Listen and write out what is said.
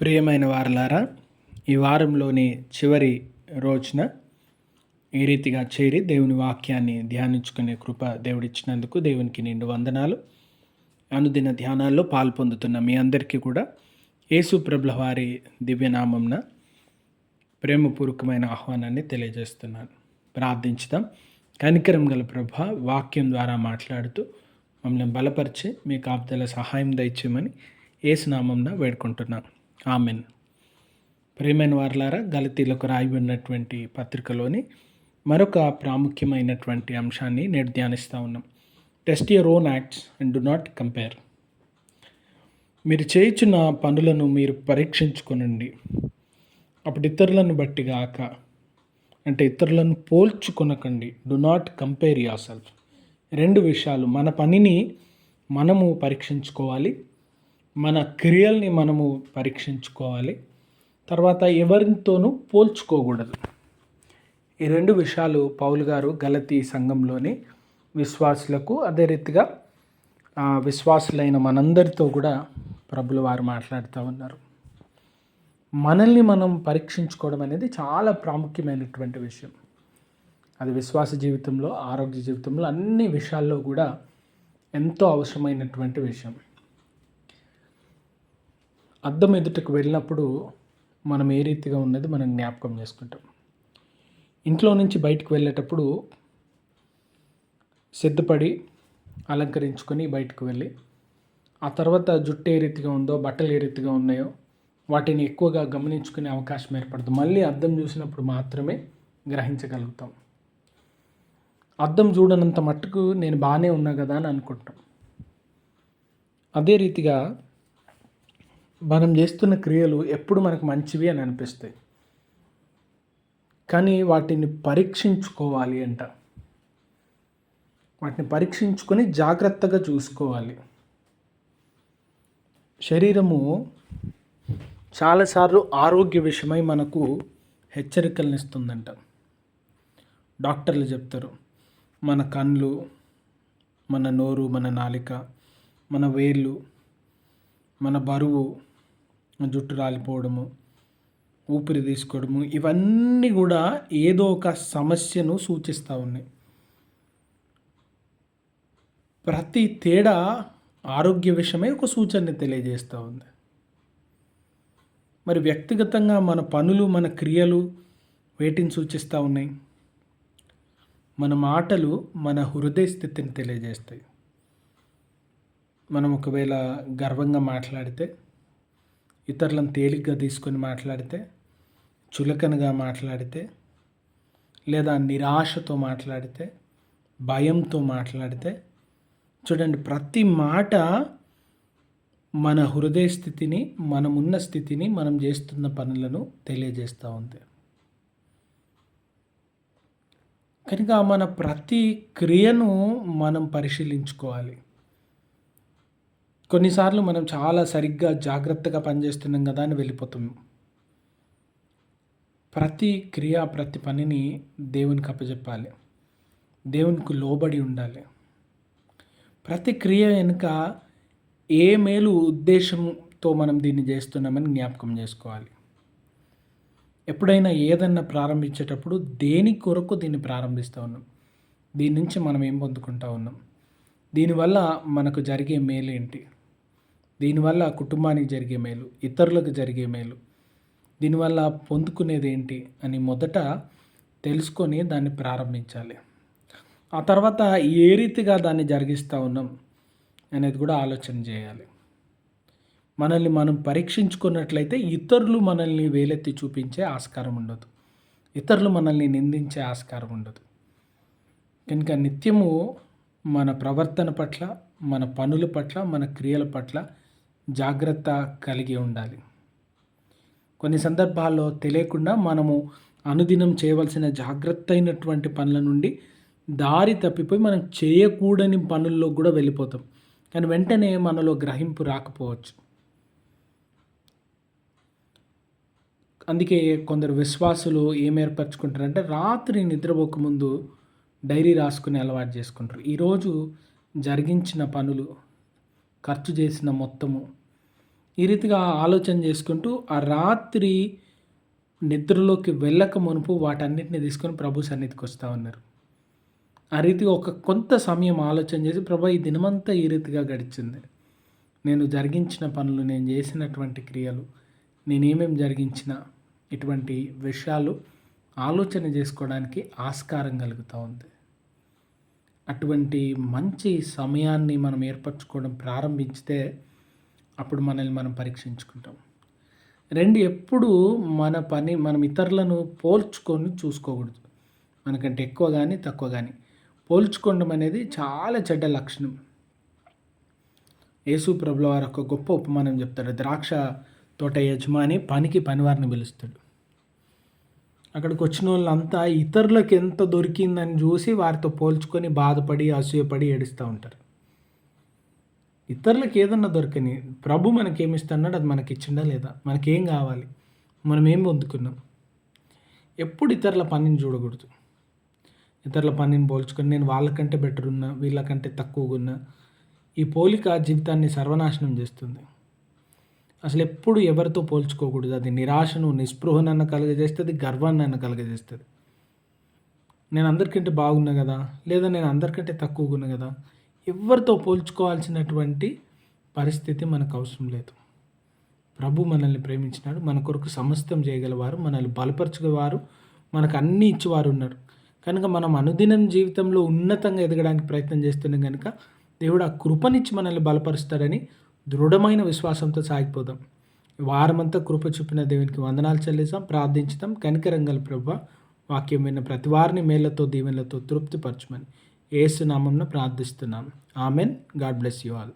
ప్రియమైన వారలారా ఈ వారంలోని చివరి రోజున ఈ రీతిగా చేరి దేవుని వాక్యాన్ని ధ్యానించుకునే కృప దేవుడిచ్చినందుకు దేవునికి నిండు వందనాలు. అనుదిన ధ్యానాల్లో పాల్పొందుతున్న మీ అందరికీ కూడా యేసు ప్రభుల వారి దివ్యనామంన ప్రేమపూర్వకమైన ఆహ్వానాన్ని తెలియజేస్తున్నాను. ప్రార్థించుదాం. కనికరం గల ప్రభ వాక్యం ద్వారా మాట్లాడుతూ మమ్మల్ని బలపరిచి మీ కాపుదల సహాయం దయచేయమని ఏసునామంన వేడుకుంటున్నాను ఆమెన్. ప్రేమైన వార్లారా గలతీలకు రాయి ఉన్నటువంటి పత్రికలోని మరొక ప్రాముఖ్యమైనటువంటి అంశాన్ని నేడు ధ్యానిస్తూ ఉన్నాం. Test your own acts and do not compare మీరు చేయించిన పనులను మీరు పరీక్షించుకొనండి. అప్పుడు ఇతరులను బట్టి కాక అంటే ఇతరులను పోల్చుకొనకండి. Do not compare yourself రెండు విషయాలు మన పనిని మనము పరీక్షించుకోవాలి మన క్రియల్ని మనము పరీక్షించుకోవాలి. తర్వాత ఎవరితోనూ పోల్చుకోకూడదు. ఈ రెండు విషయాలు పౌలు గారు గలతీ సంఘంలోని విశ్వాసులకు అదే రీతిగా విశ్వాసులైన మనందరితో కూడా ప్రభులు వారు మాట్లాడుతూ ఉన్నారు. మనల్ని మనం పరీక్షించుకోవడం అనేది చాలా ప్రాముఖ్యమైనటువంటి విషయం. అది విశ్వాస జీవితంలో ఆరోగ్య జీవితంలో అన్ని విషయాల్లో కూడా ఎంతో అవసరమైనటువంటి విషయం. అద్దం ఎదుటకు వెళ్ళినప్పుడు మనం ఏ రీతిగా ఉన్నది మనం జ్ఞాపకం చేసుకుంటాం. ఇంట్లో నుంచి బయటకు వెళ్ళేటప్పుడు సిద్ధపడి అలంకరించుకొని బయటకు వెళ్ళి ఆ తర్వాత జుట్టు ఏ రీతిగా ఉందో బట్టలు ఏ రీతిగా ఉన్నాయో వాటిని ఎక్కువగా గమనించుకునే అవకాశం ఏర్పడుతుంది మళ్ళీ అద్దం చూసినప్పుడు మాత్రమే గ్రహించగలుగుతాం. అద్దం చూడనంత మట్టుకు నేను బాగానే ఉన్నా కదా అని అనుకుంటాం. అదే రీతిగా మనం చేస్తున్న క్రియలు ఎప్పుడు మనకు మంచివి అని అనిపిస్తాయి. కానీ వాటిని పరీక్షించుకోవాలి అంట. వాటిని పరీక్షించుకొని జాగ్రత్తగా చూసుకోవాలి. శరీరము చాలాసార్లు ఆరోగ్య విషయమై మనకు హెచ్చరికలను ఇస్తుందంట. డాక్టర్లు చెప్తారు మన కళ్ళు మన నోరు మన నాలిక మన వేళ్ళు మన బరువు జుట్టు రాలిపోవడము ఊపిరి తీసుకోవడము ఇవన్నీ కూడా ఏదో ఒక సమస్యను సూచిస్తూ ఉన్నాయి. ప్రతి తేడా ఆరోగ్య విషయమై ఒక సూచనని తెలియజేస్తూ ఉంది. మరి వ్యక్తిగతంగా మన పనులు మన క్రియలు వేటిని సూచిస్తూ ఉన్నాయి? మన మాటలు మన హృదయ స్థితిని తెలియజేస్తాయి. మనం ఒకవేళ గర్వంగా మాట్లాడితే ఇతరులను తేలిగ్గా తీసుకొని మాట్లాడితే చులకనగా మాట్లాడితే లేదా నిరాశతో మాట్లాడితే భయంతో మాట్లాడితే చూడండి ప్రతి మాట మన హృదయ స్థితిని మనమున్న స్థితిని మనం చేస్తున్న పనులను తెలియజేస్తూ ఉంది. కనుక మన ప్రతి క్రియను మనం పరిశీలించుకోవాలి. కొన్నిసార్లు మనం చాలా సరిగ్గా జాగ్రత్తగా పనిచేస్తున్నాం కదా అని వెళ్ళిపోతాం. ప్రతి క్రియ ప్రతి పనిని దేవునికి అప్పచెప్పాలి దేవునికి లోబడి ఉండాలి. ప్రతి క్రియ వెనుక ఏ మేలు ఉద్దేశంతో మనం దీన్ని చేస్తున్నామని జ్ఞాపకం చేసుకోవాలి. ఎప్పుడైనా ఏదన్నా ప్రారంభించేటప్పుడు దేని కొరకు దీన్ని ప్రారంభిస్తూ ఉన్నాం? దీని నుంచి మనం ఏం పొందుకుంటా ఉన్నాం? దీనివల్ల మనకు జరిగే మేలు ఏంటి దీనివల్ల కుటుంబానికి జరిగే మేలు ఇతరులకు జరిగే మేలు. దీనివల్ల పొందుకునేది ఏంటి అని మొదట తెలుసుకొని దాన్ని ప్రారంభించాలి. ఆ తర్వాత ఏ రీతిగా దాన్ని జరిగిస్తూ ఉన్నాం అనేది కూడా ఆలోచన చేయాలి. మనల్ని మనం పరీక్షించుకున్నట్లయితే ఇతరులు మనల్ని వేలెత్తి చూపించే ఆస్కారం ఉండదు. ఇతరులు మనల్ని నిందించే ఆస్కారం ఉండదు. కనుక నిత్యము మన ప్రవర్తన పట్ల మన పనుల పట్ల మన క్రియల పట్ల జాగ్రత్త కలిగి ఉండాలి. కొన్ని సందర్భాల్లో తెలియకుండా మనము అనుదినం చేయవలసిన జాగ్రత్త అయినటువంటి పనుల నుండి దారి తప్పిపోయి మనం చేయకూడని పనుల్లో కూడా వెళ్ళిపోతాం. కానీ వెంటనే మనలో గ్రహింపు రాకపోవచ్చు. అందుకే కొందరు విశ్వాసులు ఏం ఏర్పరచుకుంటారంటే రాత్రి నిద్రపోకముందు డైరీ రాసుకుని అలవాటు చేసుకుంటారు. ఈరోజు జరిగించిన పనులు ఖర్చు చేసిన మొత్తము ఈ రీతిగా ఆలోచన చేసుకుంటూ ఆ రాత్రి నిద్రలోకి వెళ్ళక మునుపు వాటన్నిటిని తీసుకొని ప్రభు సన్నిధికి వస్తూ ఉన్నారు. ఆ రీతిగా ఒక కొంత సమయం ఆలోచన చేసి ప్రభు ఈ దినమంతా ఈ రీతిగా గడిచింది. నేను జరిగించిన పనులు నేను చేసినటువంటి క్రియలు నేనేమేమి జరిగించిన ఇటువంటి విషయాలు ఆలోచన చేసుకోవడానికి ఆస్కారం కలుగుతూ ఉంది. అటువంటి మంచి సమయాన్ని మనం ఏర్పరచుకోవడం ప్రారంభించితే అప్పుడు మనల్ని మనం పరీక్షించుకుంటాం. రెండు ఎప్పుడు మన పని మనం ఇతరులను పోల్చుకొని చూసుకోకూడదు. మనకంటే ఎక్కువ కానీ తక్కువ కానీ పోల్చుకోవడం అనేది చాలా చెడ్డ లక్షణం. యేసు ప్రభుల వారు ఒక గొప్ప ఉపమానం చెప్తాడు. ద్రాక్ష తోట యజమాని పనికి పనివారిని పిలుస్తాడు. అక్కడికి వచ్చిన వాళ్ళంతా ఇతరులకు ఎంత దొరికిందని చూసి వారితో పోల్చుకొని బాధపడి అసూయపడి ఏడుస్తూ ఉంటారు. ఇతరులకు ఏదన్నా దొరకని ప్రభు మనకి ఇస్తున్నాడు అది మనకి ఇచ్చిండా లేదా? మనకేం కావాలి? మనం ఏం పొందుకున్నాం? ఎప్పుడు ఇతరుల పనిని చూడకూడదు. ఇతరుల పనిని పోల్చుకొని నేను వాళ్ళకంటే బెటర్ ఉన్నా వీళ్ళకంటే తక్కువగా ఉన్నా ఈ పోలిక జీవితాన్ని సర్వనాశనం చేస్తుంది. అసలు ఎప్పుడు ఎవరితో పోల్చుకోకూడదు. అది నిరాశను నిస్పృహనన్న కలుగజేస్తుంది గర్వాన్ని కలుగజేస్తుంది. నేను అందరికంటే బాగున్నా కదా? లేదా నేను అందరికంటే తక్కువగా ఉన్నా కదా? ఎవరితో పోల్చుకోవాల్సినటువంటి పరిస్థితి మనకు అవసరం లేదు. ప్రభు మనల్ని ప్రేమించినాడు. మన కొరకు సమస్తం చేయగలవారు. మనల్ని బలపరచగలవారు మనకు అన్నీ ఇచ్చేవారు ఉన్నారు. కనుక మనం అనుదినం జీవితంలో ఉన్నతంగా ఎదగడానికి ప్రయత్నం చేస్తున్నాం కనుక దేవుడు ఆ కృపనిచ్చి మనల్ని బలపరుస్తాడని దృఢమైన విశ్వాసంతో సాగిపోదాం. వారమంతా కృప చూపిన దేవునికి వందనాలు చెల్లిస్తాం. ప్రార్థించుతాం. కనికరంగల ప్రభు వాక్యం విన్న ప్రతి వారిని మేళ్ళతో దీవెనలతో తృప్తిపరచమని. ఏసునామంలో ప్రార్థిస్తున్నాం. Amen. God bless you all.